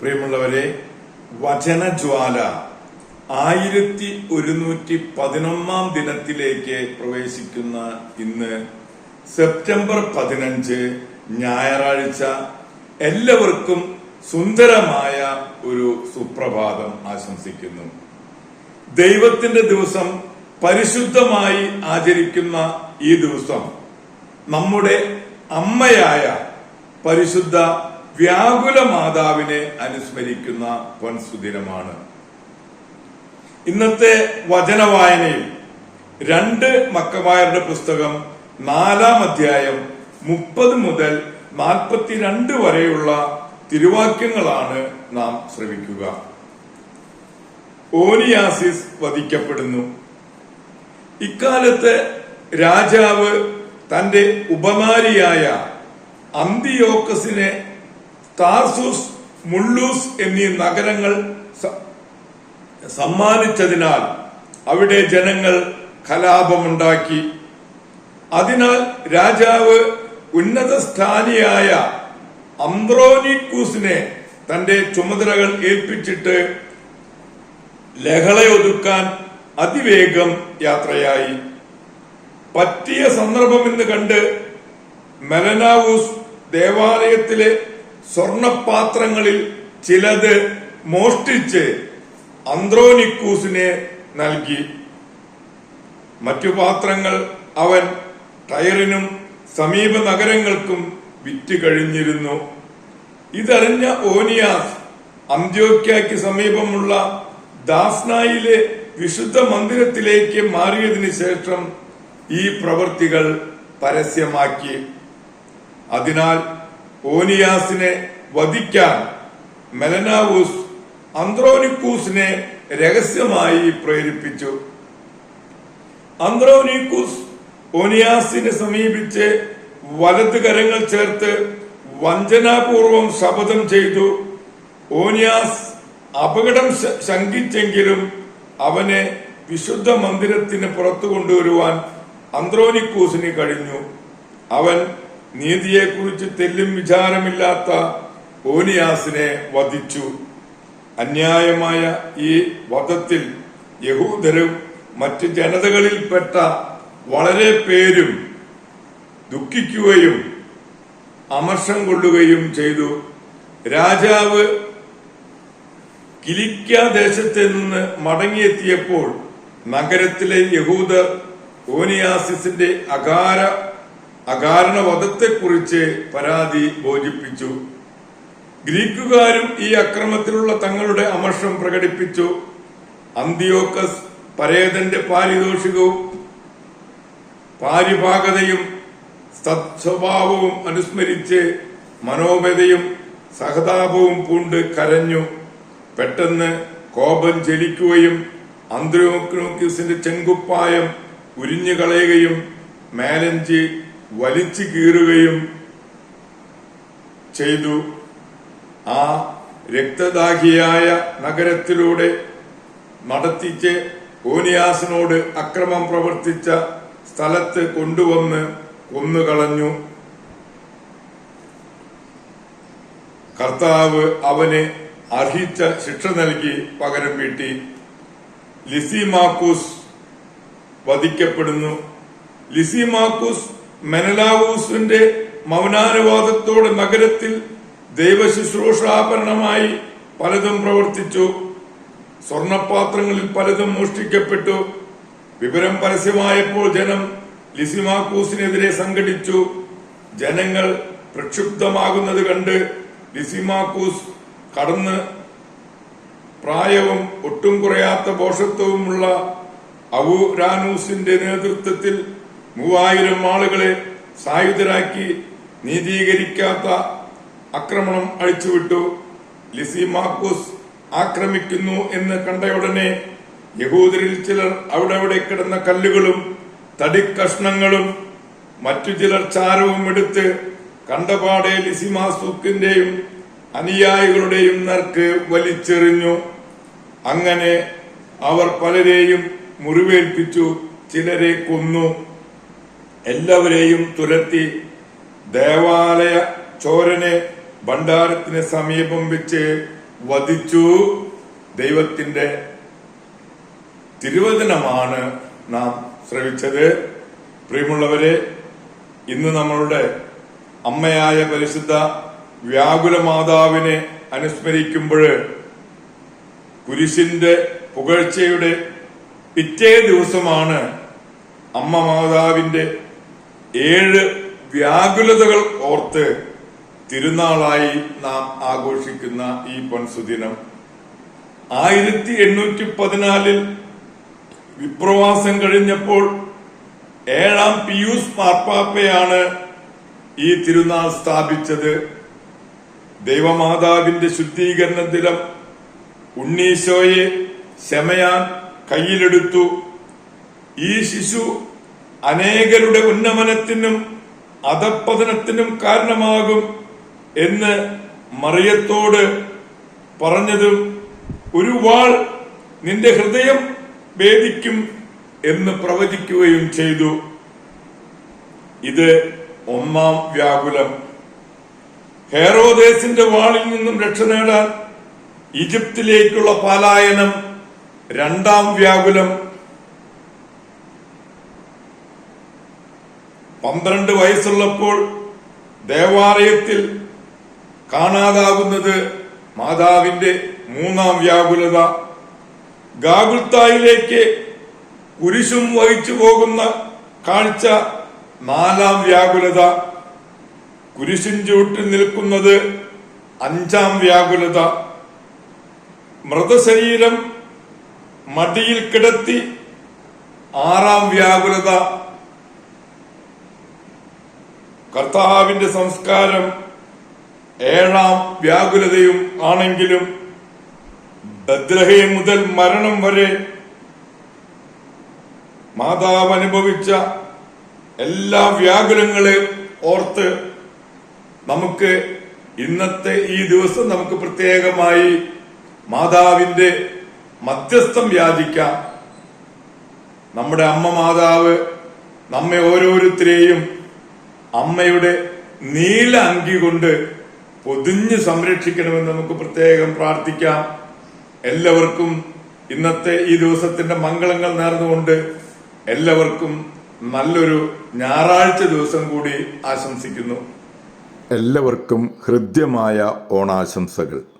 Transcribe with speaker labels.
Speaker 1: പ്രിയമുള്ളവരെ വചനജ്വാല ആയിരത്തി ഒരുന്നൂറ്റി പതിനൊന്നാം ദിനത്തിലേക്ക് പ്രവേശിക്കുന്ന ഇന്ന് സെപ്റ്റംബർ പതിനഞ്ച് ഞായറാഴ്ച എല്ലാവർക്കും സുന്ദരമായ ഒരു സുപ്രഭാതം ആശംസിക്കുന്നു. ദൈവത്തിന്റെ ദിവസം പരിശുദ്ധമായി ആചരിക്കുന്ന ഈ ദിവസം നമ്മുടെ അമ്മയായ പരിശുദ്ധ വ്യാകുല മാതാവിനെ അനുസ്മരിക്കുന്ന പൊൻസുദിനമാണ് ഇന്നത്തെ വചന വായനയിൽ രണ്ട് മക്കമായരുടെ പുസ്തകം നാലാം അധ്യായം മുപ്പത് മുതൽ നാൽപ്പത്തിരണ്ട് വരെയുള്ള തിരുവാക്യങ്ങളാണ് നാം ശ്രമിക്കുക ഓനിയാസിസ് വധിക്കപ്പെടുന്നു. ഇക്കാലത്ത് രാജാവ് തന്റെ ഉപനാരിയായ അന്തിയോക്കസിനെ താർസൂസ് മുള്ളൂസ് എന്നീ നഗരങ്ങൾ സമ്മാനിച്ചതിനാൽ അവിടെ ജനങ്ങൾ കലാപമുണ്ടാക്കി. അതിനാൽ രാജാവ് ഉന്നത സ്ഥാനിയായ അന്ത്രോനിക്കൂസിനെ തന്റെ ചുമതലകൾ ഏൽപ്പിച്ചിട്ട് ലഹളയൊതുക്കാൻ അതിവേഗം യാത്രയായി. പറ്റിയ സന്ദർഭം എന്ന് കണ്ട് മെലനാവൂസ് ദേവാലയത്തിലെ സ്വർണപാത്രങ്ങളിൽ ചിലത് മോഷ്ടിച്ച് അന്ത്രോനിക്കൂസിനെ നൽകി. മറ്റു പാത്രങ്ങൾ അവൻ ടയറിനും സമീപ നഗരങ്ങൾക്കും വിറ്റ് കഴിഞ്ഞിരുന്നു. ഇതറിഞ്ഞ ഓനിയാസ് അന്ത്യോക്യയ്ക്ക് സമീപമുള്ള ദാസ്നായിലെ വിശുദ്ധ മന്ദിരത്തിലേക്ക് മാറിയതിനു ശേഷം ഈ പ്രവൃത്തികൾ പരസ്യമാക്കി. അതിനാൽ ഓനിയാസിനെ വധിക്കാൻ മെലനാവൂസ് അന്ത്രോനിക്കൂസിനെ രഹസ്യമായി പ്രേരിപ്പിച്ചു. അന്ത്രോനിക്കൂസ് ഓനിയാസിനെ സമീപിച്ച് വലത് കരങ്ങൾ ചേർത്ത് വഞ്ചനാപൂർവം ശപഥം ചെയ്തു. ഓനിയാസ് അപകടം ശങ്കിച്ചെങ്കിലും അവനെ വിശുദ്ധ മന്ദിരത്തിന് പുറത്തു കൊണ്ടുവരുവാൻ അന്ത്രോനിക്കൂസിന് കഴിഞ്ഞു. അവൻ നീതിയെക്കുറിച്ച് തെല്ലും വിചാരമില്ലാത്ത ഓനിയാസിനെ വധിച്ചു. അന്യായമായ ഈ വധത്തിൽ യഹൂദരും മറ്റ് ജനതകളിൽപ്പെട്ട വളരെ പേരും ദുഃഖിക്കുകയും അമർഷം കൊള്ളുകയും ചെയ്തു. രാജാവ് കിലിക്ക ദേശത്ത് നിന്ന് മടങ്ങിയെത്തിയപ്പോൾ നഗരത്തിലെ യഹൂദർ ഓനിയാസിസിന്റെ അകാര അകാരണവധത്തെക്കുറിച്ച് പരാതി ബോധിപ്പിച്ചു ഗ്രീക്കുകാരും ഈ അക്രമത്തിലുള്ള തങ്ങളുടെ അമർഷം പ്രകടിപ്പിച്ചു. അന്തിയോക്കസ് പരേതന്റെ പാരിതോഷികവും പാരിഭാഗതയും സത്സ്വഭാവവും അനുസ്മരിച്ച് മനോമതയും സഹതാപവും പൂണ്ട് കരഞ്ഞു. പെട്ടെന്ന് കോപം ജലിക്കുകയും അന്ത്രോക്നോക്യൂസിന്റെ ചെങ്കുപ്പായം ഉരിഞ്ഞു കളയുകയും മേലഞ്ചി വലിച്ചു കീറുകയും ചെയ്തു. ആ രക്തദാഹിയായ നഗരത്തിലൂടെ നടത്തിച്ച് ഓനിയാസിനോട് അക്രമം പ്രവർത്തിച്ച സ്ഥലത്ത് കൊണ്ടുവന്ന് കൊന്നുകളഞ്ഞു. കർത്താവ് അവന് അർഹിച്ച ശിക്ഷ നൽകി പകരം വീട്ടി. ലിസിമാക്കൂസ് വധിക്കപ്പെടുന്നു. ലിസിമാക്കൂസ് മെനലാവൂസിന്റെ മൗനാനുവാദത്തോടെ നഗരത്തിൽ ദൈവശുശ്രൂഷാഭരണമായി പലതും പ്രവർത്തിച്ചു. സ്വർണപാത്രങ്ങളിൽ പലതും മോഷ്ടിക്കപ്പെട്ടു. വിവരം പരസ്യമായപ്പോൾ ജനം ലിസിമാക്കൂസിനെതിരെ സംഘടിച്ചു. ജനങ്ങൾ പ്രക്ഷുബ്ധമാകുന്നത് കണ്ട് ലിസിമാക്കൂസ് കടന്ന് പ്രായവും ഒട്ടും കുറയാത്ത പോഷത്വവുമുള്ള അവുരാനൂസിന്റെ നേതൃത്വത്തിൽ മൂവായിരം ആളുകളെ സായുധരാക്കി നീതീകരിക്കാത്ത ആക്രമണം അഴിച്ചുവിട്ടു. ലിസി മാക്കൂസ് ആക്രമിക്കുന്നു എന്ന് കണ്ടയുടനെ യഹൂദരിൽ ചിലർ അവിടെ കിടന്ന കല്ലുകളും തടിക്കഷ്ണങ്ങളും മറ്റു ചിലർ ചാരവും എടുത്ത് കണ്ടപാടെ ലിസിമാസൂക്കിന്റെയും അനുയായികളുടെയും നർക്ക് വലിച്ചെറിഞ്ഞു. അങ്ങനെ അവർ പലരെയും മുറിവേൽപ്പിച്ചു ചിലരെ കൊന്നു. എല്ലാവരെയും തുരത്തി ദേവാലയ ചോരനെ ഭണ്ഡാരത്തിന് സമീപം വെച്ച് വധിച്ചു. ദൈവത്തിന്റെ തിരുവചനമാണ് നാം ശ്രവിച്ചത്. പ്രിയമുള്ളവരെ ഇന്ന് നമ്മളുടെ അമ്മയായ പരിശുദ്ധ വ്യാകുല മാതാവിനെ അനുസ്മരിക്കുമ്പോൾ കുരിശിന്റെ പുകഴ്ചയുടെ പിറ്റേ ദിവസമാണ് അമ്മ മാതാവിന്റെ ഏഴ് വ്യാകുലതകൾ ഓർത്ത് തിരുനാളായി നാം ആഘോഷിക്കുന്ന ഈ പൺസുദിനം ആയിരത്തി എണ്ണൂറ്റി പതിനാലിൽ വിപ്രവാസം കഴിഞ്ഞപ്പോൾ ഏഴാം പിയൂസ് മാർപ്പാപ്പയാണ് ഈ തിരുനാൾ സ്ഥാപിച്ചത്. ദൈവമാതാവിന്റെ ശുദ്ധീകരണ ദിനം ഉണ്ണീശോയെ ശമയാൻ കയ്യിലെടുത്തു. ഈ ശിശു അനേകരുടെ ഉന്നമനത്തിനും അധപ്പതനത്തിനും കാരണമാകും എന്ന് മറിയത്തോട് പറഞ്ഞതും ഒരു വാൾ നിന്റെ ഹൃദയം വേദിക്കും എന്ന് പ്രവചിക്കുകയും ചെയ്തു. ഇത് ഒന്നാം വ്യാകുലം. ഹെറോദേസിന്റെ വാളിൽ നിന്നും രക്ഷ നേടാൻ ഈജിപ്തിലേക്കുള്ള പലായനം രണ്ടാം വ്യാകുലം. പന്ത്രണ്ട് വയസ്സുള്ളപ്പോൾ ദേവാലയത്തിൽ കാണാതാകുന്നത് മാതാവിന്റെ മൂന്നാം വ്യാകുലത. ഗാഗുൽത്തായിലേക്ക് കുരിശും വഹിച്ചു പോകുന്ന കാഴ്ച നാലാം വ്യാകുലത. കുരിശിൻ ചൂട്ടിൽ നിൽക്കുന്നത് അഞ്ചാം വ്യാകുലത. മൃതശരീരം മടിയിൽ കിടത്തി ആറാം വ്യാകുലത. കർത്താവിന്റെ സംസ്കാരം ഏഴാം വ്യാകുലതയും ആണെങ്കിലും ബദ്രഹേം മുതൽ മരണം വരെ മാതാവ് അനുഭവിച്ച എല്ലാ വ്യാകുലങ്ങളെ ഓർത്ത് നമുക്ക് ഇന്നത്തെ ഈ ദിവസം നമുക്ക് പ്രത്യേകമായി മാതാവിന്റെ മധ്യസ്ഥം യാചിക്കാം. നമ്മുടെ അമ്മ മാതാവ് നമ്മെ ഓരോരുത്തരെയും അമ്മയുടെ നീല അങ്കി കൊണ്ട് പൊതിഞ്ഞ് സംരക്ഷിക്കണമെന്ന് നമുക്ക് പ്രത്യേകം പ്രാർത്ഥിക്കാം. എല്ലാവർക്കും ഇന്നത്തെ ഈ ദിവസത്തിന്റെ മംഗളങ്ങൾ നേർന്നുകൊണ്ട് എല്ലാവർക്കും നല്ലൊരു ഞായറാഴ്ച ദിവസം കൂടി ആശംസിക്കുന്നു. എല്ലാവർക്കും ഹൃദ്യമായ ഓണാശംസകൾ.